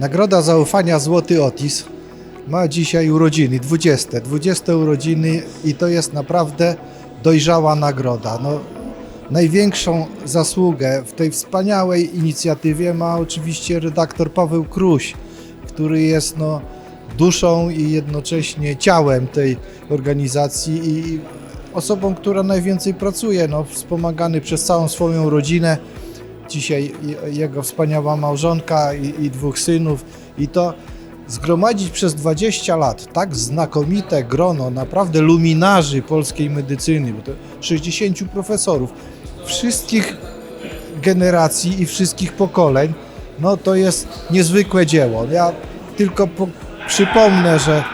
Nagroda zaufania Złoty Otis ma dzisiaj urodziny, 20, 20 urodziny i to jest naprawdę dojrzała nagroda. No, największą zasługę w tej wspaniałej inicjatywie ma oczywiście redaktor Paweł Kruś, który jest no, duszą i jednocześnie ciałem tej organizacji i osobą, która najwięcej pracuje, no, wspomagany przez całą swoją rodzinę dzisiaj je- jego wspaniała małżonka i, i dwóch synów i to zgromadzić przez 20 lat tak znakomite grono naprawdę luminarzy polskiej medycyny, bo to 60 profesorów, wszystkich generacji i wszystkich pokoleń, no to jest niezwykłe dzieło. Ja tylko po, przypomnę, że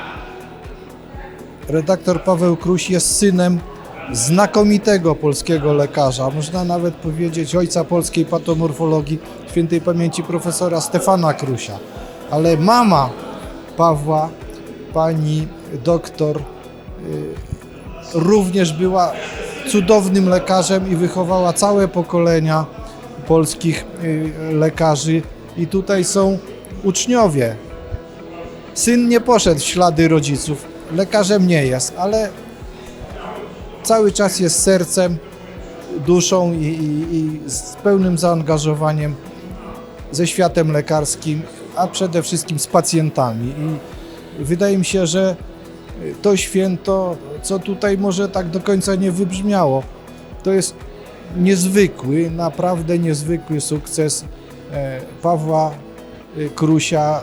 redaktor Paweł Kruś jest synem znakomitego polskiego lekarza, można nawet powiedzieć ojca polskiej patomorfologii, świętej pamięci profesora Stefana Krusia. Ale mama Pawła, pani doktor, y, również była cudownym lekarzem i wychowała całe pokolenia polskich y, lekarzy. I tutaj są uczniowie. Syn nie poszedł w ślady rodziców, lekarzem nie jest, ale cały czas jest sercem, duszą i, i, i z pełnym zaangażowaniem ze światem lekarskim, a przede wszystkim z pacjentami. I wydaje mi się, że to święto, co tutaj może tak do końca nie wybrzmiało, to jest niezwykły, naprawdę niezwykły sukces e, Pawła e, Krusia,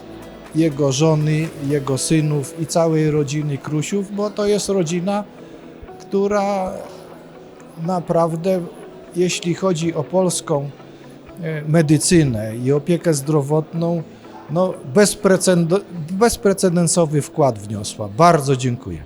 jego żony, jego synów i całej rodziny Krusiów, bo to jest rodzina, która naprawdę, jeśli chodzi o polską e, medycynę i opiekę zdrowotną, no bezprecedens- bezprecedensowy wkład wniosła. Bardzo dziękuję.